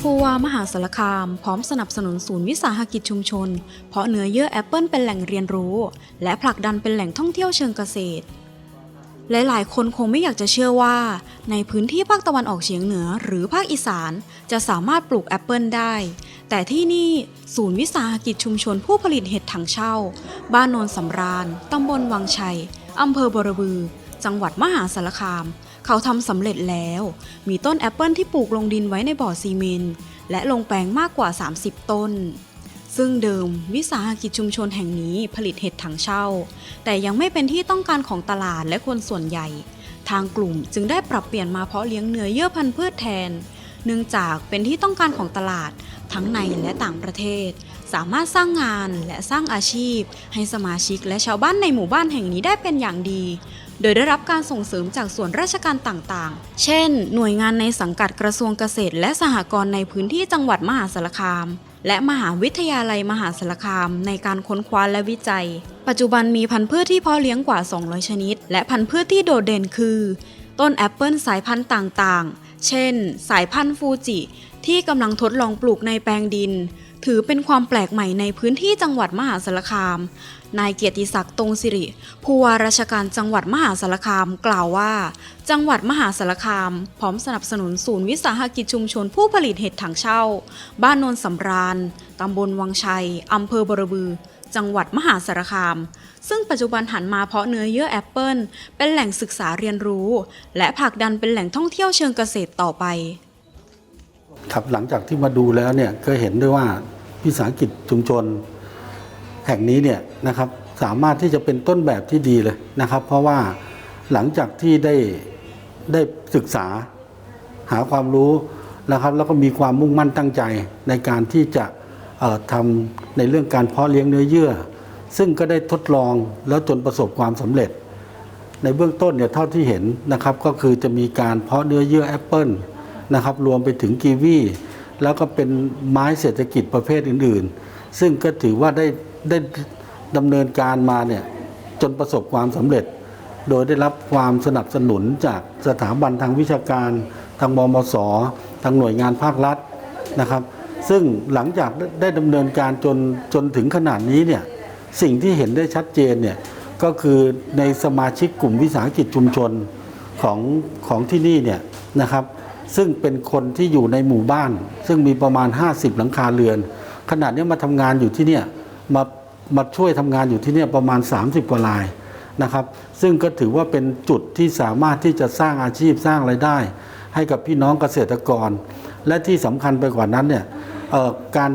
ผู้ว่ามหาสารคาม พร้อมสนับสนุนศูนย์วิสาหกิจชุมชน เพราะเนื้อเยื่อแอปเปิลเป็นแหล่งเรียนรู้ และผลักดันเป็นแหล่งท่องเที่ยวเชิงเกษตรหลาย ๆ คนคงไม่อยากจะเชื่อว่า ในพื้นที่ภาคตะวันออกเฉียงเหนือหรือภาคอีสาน จะสามารถปลูกแอปเปิลได้ แต่ที่นี่ศูนย์วิสาหกิจชุมชนผู้ผลิตเห็ดถังเช่า บ้านโนนสำราญ ตำบลวังชัย อำเภอบรบือ จังหวัดมหาสารคาม เขาทำสำเร็จแล้ว มีต้นแอปเปิลที่ปลูกลงดินไว้ในบ่อซีเมนต์และลงแปลงมากกว่า 30 ต้น ซึ่งเดิมวิสาหกิจชุมชนแห่งนี้ผลิตเห็ดถังเช่า แต่ยังไม่เป็นที่ต้องการของตลาดและคนส่วนใหญ่ ทางกลุ่มจึงได้ปรับเปลี่ยนมาเพาะเลี้ยงเนื้อเยื่อพันธุ์พืชแทน เนื่องจากเป็นที่ต้องการของตลาดทั้งในและต่างประเทศ สามารถสร้างงานและสร้างอาชีพ ให้สมาชิกและชาวบ้านในหมู่บ้านแห่งนี้ได้เป็นอย่างดี โดยได้รับการส่งเสริมจากส่วนราชการต่างๆ เช่น หน่วยงานในสังกัดกระทรวงเกษตร และสหกรณ์ในพื้นที่จังหวัดมหาสารคาม และมหาวิทยาลัยมหาสารคาม ในการค้นคว้าและวิจัย ปัจจุบันมีพันธุ์พืชที่เพาะเลี้ยงกว่า 200 ชนิด และพันธุ์พืชที่โดดเด่นคือ ต้นแอปเปิลสายพันธุ์ต่างๆ เช่น สายพันธุ์ฟูจิ ที่กำลังทดลองปลูกในแปลงดิน ถือเป็นความแปลกใหม่ในพื้นที่จังหวัดมหาสารคาม นายเกียรติศักดิ์ตรงสิริผู้ว่าราชการจังหวัดมหาสารคามกล่าวว่า จังหวัดมหาสารคาม พร้อมสนับสนุนศูนย์วิสาหกิจชุมชนผู้ผลิตเห็ดถังเช่า บ้านโนนสำราญตำบลวังชัยอำเภอบรบือ จังหวัดมหาสารคาม ซึ่งปัจจุบันหันมาเพาะเนื้อเยื่อแอปเปิลเป็นแหล่งศึกษาเรียนรู้ และผลักดันเป็นแหล่งท่องเที่ยวเชิงเกษตรต่อไปครับหลังจากที่มาดูแล้วเนี่ยก็เห็นด้วยว่า วิสาหกิจชุมชน แห่งนี้เนี่ยนะครับสามารถที่จะเป็นต้นแบบที่ดีเลยนะครับ เพราะว่าหลังจากที่ได้ได้ศึกษาหาความรู้นะครับ แล้วก็มีความมุ่งมั่นตั้งใจในการที่จะทำในเรื่องการเพาะเลี้ยงเนื้อเยื่อ ซึ่งก็ได้ทดลองแล้วจนประสบความสำเร็จ ในเบื้องต้นเนี่ยเท่าที่เห็นนะครับก็คือจะมีการเพาะเนื้อเยื่อแอปเปิลนะครับรวมไปถึงกีวี แล้วก็เป็นไม้เศรษฐกิจประเภทอื่น ๆ ซึ่งก็ถือว่าได้ได้ดำเนินการมาเนี่ยจนประสบความสำเร็จ โดยได้รับความสนับสนุนจากสถาบันทางวิชาการ ทางมมส ทางหน่วยงานภาครัฐนะครับ ซึ่งหลังจากได้ดำเนินการจนจนถึงขนาดนี้เนี่ยสิ่งที่เห็นได้ชัดเจนเนี่ยก็คือในสมาชิกกลุ่มวิสาหกิจชุมชนของของที่นี่เนี่ยนะครับ ซึ่งเป็นคนที่อยู่ในหมู่บ้าน ซึ่งมีประมาณ 50 หลังคาเรือน ขนาดนี้มาทำงานอยู่ที่เนี่ยมามาช่วยทำงานอยู่ที่เนี่ยประมาณ 30 กว่ารายนะครับ ซึ่งก็ถือว่าเป็นจุดที่สามารถที่จะสร้างอาชีพสร้างไรายได้ ให้กับพี่น้องเกษตรกร และที่สำคัญไปกว่านั้นเนี่ยเอ่อการ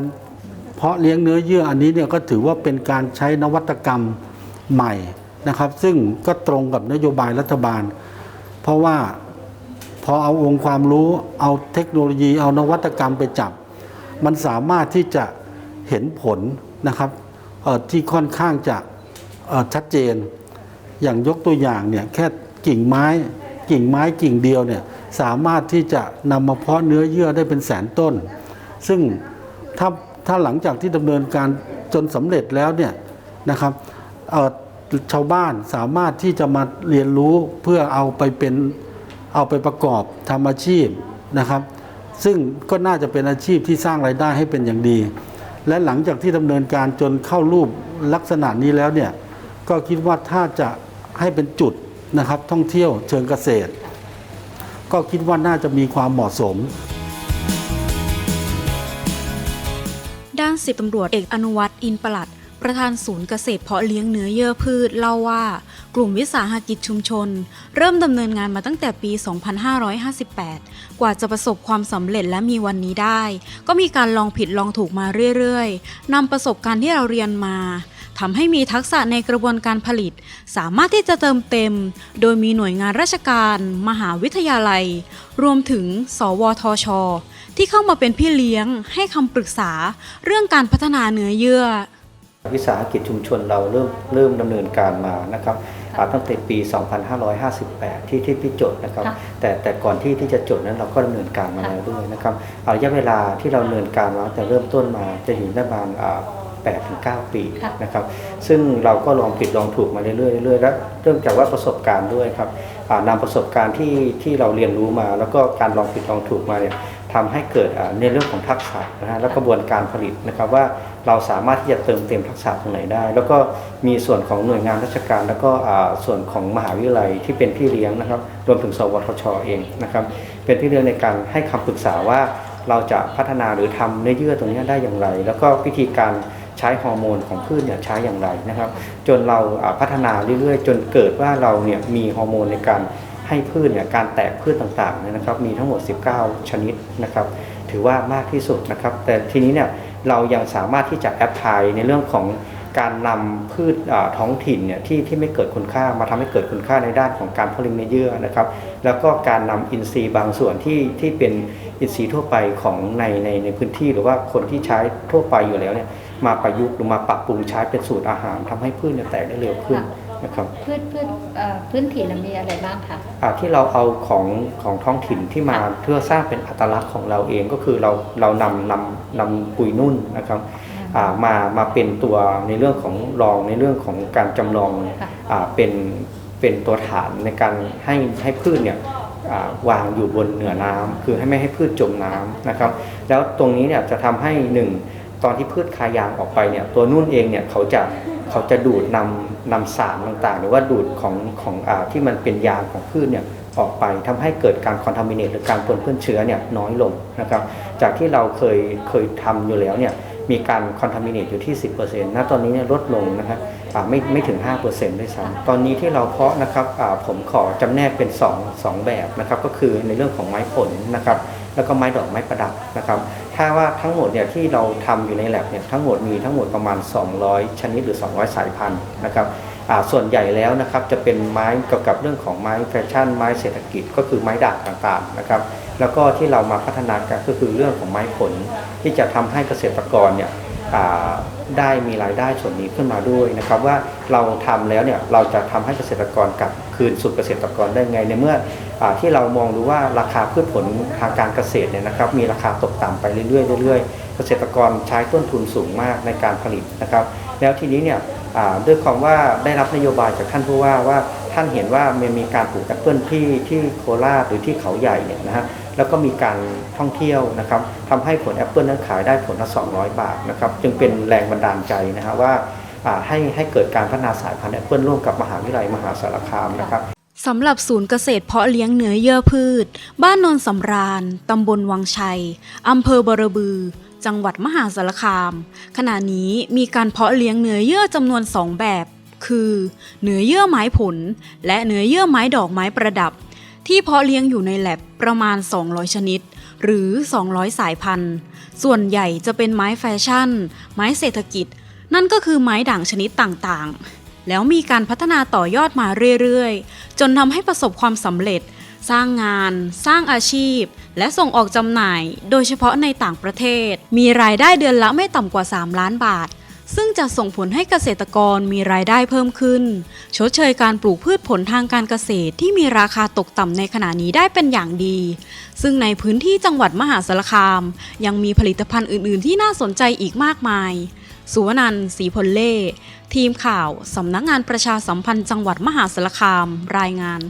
เพาะเลี้ยงเนื้อเยื่ออันนี้เนี่ยก็ถือว่าเป็นการใช้นวัตกรรมใหม่นะครับ ซึ่งก็ตรงกับนโยบายรัฐบาล เพราะว่า พอเอาองค์ความรู้เอาเทคโนโลยี เอานวัตกรรมไปจับ มันสามารถที่จะเห็นผลนะครับที่ค่อนข้างจะชัดเจน อย่างยกตัวอย่างเนี่ยแค่กิ่งไม้กิ่งไม้กิ่งเดียวเนี่ยสามารถที่จะนำมาเพาะเนื้อเยื่อได้เป็นแสนต้น ซึ่งถ้าถ้าหลังจากที่ดำเนินการจนสำเร็จแล้วเนี่ยนะครับชาวบ้านสามารถที่จะมาเรียนรู้เพื่อเอาไปเป็น เอาไปประกอบทำอาชีพนะครับ ซึ่งก็น่าจะเป็นอาชีพที่สร้างรายได้ให้เป็นอย่างดี และหลังจากที่ดำเนินการจนเข้ารูปลักษณะนี้แล้วเนี่ยก็คิดว่าถ้าจะให้เป็นจุดนะครับท่องเที่ยวเชิงเกษตร ก็คิดว่าน่าจะมีความเหมาะสมด้านสิบตำรวจเอกอนุวัตรอินประหลัด ประธานศูนย์เกษตรเพาะเลี้ยงเนื้อเยื่อพืชเล่าว่า กลุ่มวิสาหกิจชุมชน เริ่มดำเนินงานมาตั้งแต่ปี 2558 กว่าจะประสบความสำเร็จและมีวันนี้ได้ ก็มีการลองผิดลองถูกมาเรื่อยๆนำประสบการณ์ที่เราเรียนมาทำให้มีทักษะในกระบวนการผลิต สามารถที่จะเติมเต็ม โดยมีหน่วยงานราชการ มหาวิทยาลัย รวมถึง สวทช ที่เข้ามาเป็นพี่เลี้ยง ให้คำปรึกษาเรื่องการพัฒนาเนื้อเยื่อ วิสาหกิจชุมชนเราเริ่มเริ่มดำเนินการมานะครับาตั้งแต่ปี 2558 ที่ที่พี่จดนะครับค่ะแต่แต่ก่อนที่ที่จะจดนั้นเราก็ดำเนินการมาแล้วด้วยนะครับเอาระยะเวลาที่เราดำเนินการมาตั้งแต่เริ่มต้นมาจะอยู่ประมาณ8ถึง9ปีค่ะนะครับ ซึ่งเราก็ลองผิดลองถูกมาเรื่อยๆเรื่อยๆแล้วเนื่องจากว่าประสบการณ์ด้วยครับอ่านำประสบการณ์ที่ที่เราเรียนรู้มา แล้วก็การลองผิดลองถูกมาเนี่ย ทำให้เกิดในเรื่องของทักษะนะฮะและกระบวนการผลิตนะครับว่าเราสามารถที่จะเติมเต็มทักษะตรงไหนได้ แล้วก็มีส่วนของหน่วยงานราชการ แล้วก็ส่วนของมหาวิทยาลัยที่เป็นพี่เลี้ยงนะครับรวมถึง สวทชเองนะครับเป็นพี่เลี้ยงในการให้คำปรึกษาว่าเราจะพัฒนาหรือทำเนื้อเยื่อตรงนี้ได้อย่างไร แล้วก็วิธีการใช้ฮอร์โมนของพืชเนี่ยใช้อย่างไรนะครับ จนเราพัฒนาเรื่อยๆ จนเกิดว่าเราเนี่ยมีฮอร์โมนในการ ให้พืชเนี่ยการแตกพืชต่างๆเนี่ยนะครับมีทั้งหมด 19 ชนิดนะครับถือว่ามากที่สุดนะครับ แต่ทีนี้เนี่ยเรายังสามารถที่จะแอพพลายในเรื่องของการนำพืชท้องถิ่นเนี่ยที่ที่ไม่เกิดคุณค่ามาทำให้เกิดคุณค่าในด้านของการผลิตเนื้อเยื่อนะครับ แล้วก็การนำอินทรีย์บางส่วนที่ที่เป็นอินทรีย์ทั่วไปของในในในพื้นที่ หรือว่าคนที่ใช้ทั่วไปอยู่แล้วเนี่ยมาประยุกต์หรือมาปรับปรุงใช้เป็นสูตรอาหารทำให้พืชเนี่ยแตกได้เร็วขึ้น นะครับพืชพืชเอ่อพื้นถิ่นน่ะมีอะไรบ้างคะอ่าที่เราเอาของของท้องถิ่นที่มาเพื่อสร้างเป็นอัตลักษณ์ของเราเองก็คือเราเรานำนำนำปุยนุ่นนะครับอ่ามามาเป็นตัวในเรื่องของรองในเรื่องของการจำลองค่ะอ่าเป็นเป็นตัวฐานในการให้ให้พืชเนี่ยอ่าวางอยู่บนเหนือน้ำคือให้ไม่ให้พืชจมน้ำนะครับ แล้วตรงนี้เนี่ยจะทำให้หนึ่งตอนที่พืชคายางออกไปเนี่ยตัวนุ่นเองเนี่ยเขาจะ เขาจะดูดนำนำสารต่างๆ หรือว่าดูดของของอที่มันเป็นยางของพืชเนี่ยออกไปทำให้เกิดการคอนทามิเนตหรือการปนเปื้อนเชื้อเนี่ยน้อยลงนะครับจากที่เราเคยเคยทำอยู่แล้วเนี่ยมีการคอนทามิเนตอยู่ที่ 10%ณตอนนี้เนี่ยลดลงนะครับไม่ไม่ถึง 5%ด้วยซ้ำตอนนี้ที่เราเพาะนะครับผมขอจำแนกเป็น 2 2 แบบนะครับก็คือในเรื่องของไม้ผลนะครับแล้วก็ไม้ดอกไม้ประดับนะครับ ถ้าว่าทั้งหมดเนี่ยที่เราทำอยู่ในแ a บเนี่ยทั้งหมดมีทั้งหมดประมาณ 200 ชนิดหรือ 200 สายพันธุ์นะครับส่วนใหญ่แล้วนะครับจะเป็นไม้เกี่ยวกับเรื่องของไม้แฟชั่น ไม้เศรษฐกิจก็คือไม้ด่างต่างๆนะครับแล้วก็ที่เรามาพัฒนากันก็คือเรื่องของไม้ผล ที่จะทำให้เกษตรกรเนี่ยได้มีรายได้ส่วนนี้ขึ้นมาด้วยนะครับว่าเราทำแล้วเนี่ยเราจะทำให้เกษตรกรกลับคืนสู่เกษตรกรได้ไงในเมื่อ ที่เรามองดูว่าราคาพืชผลทางการเกษตรเนี่ยนะครับมีราคาตกต่ำไปเรื่อยๆเรื่อยๆ เกษตรกรใช้ต้นทุนสูงมากในการผลิตนะครับ แล้วทีนี้เนี่ยด้วยความว่าได้รับนโยบายจากท่านผู้ว่าว่าท่านเห็นว่ามันมีการปลูกแอปเปิลที่ที่โคราชหรือที่เขาใหญ่เนี่ยนะฮะแล้วก็มีการท่องเที่ยวนะครับทำให้ผลแอปเปิลนั้นขายได้ผลละ200 บาทนะครับจึงเป็นแรงบันดาลใจนะฮะว่าอ่าให้ให้เกิดการพัฒนาสายพันธุ์แอปเปิลร่วมกับมหาวิทยาลัยมหาสารคามนะครับ สำหรับศูนย์เกษตรเพาะเลี้ยงเนื้อเยื่อพืช บ้านนนสำราญ ตำบลวังชัย อำเภอบรบือ จังหวัดมหาสารคาม ขณะนี้มีการเพาะเลี้ยงเนื้อเยื่อจำนวนสองแบบ คือเนื้อเยื่อไม้ผล และเนื้อเยื่อไม้ดอกไม้ประดับ ที่เพาะเลี้ยงอยู่ในแลบประมาณ 200 ชนิด หรือ 200 สายพันธุ์ ส่วนใหญ่จะเป็นไม้แฟชั่น ไม้เศรษฐกิจ นั่นก็คือไม้ด่างชนิดต่างๆแล้วมีการพัฒนาต่อยอดมาเรื่อยๆ จนทำให้ประสบความสำเร็จ สร้างงาน สร้างอาชีพ และส่งออกจำหน่าย โดยเฉพาะในต่างประเทศ มีรายได้เดือนละไม่ต่ำกว่า 3 ล้านบาท ซึ่งจะส่งผลให้เกษตรกรมีรายได้เพิ่มขึ้น ชดเชยการปลูกพืชผลทางการเกษตรที่มีราคาตกต่ำในขณะนี้ได้เป็นอย่างดี ซึ่งในพื้นที่จังหวัดมหาสารคาม ยังมีผลิตภัณฑ์อื่น ๆ ที่น่าสนใจอีกมากมาย สุวนันท์ศรีพลเล่ ทีมข่าว สำนักงานประชาสัมพันธ์จังหวัดมหาสารคาม รายงาน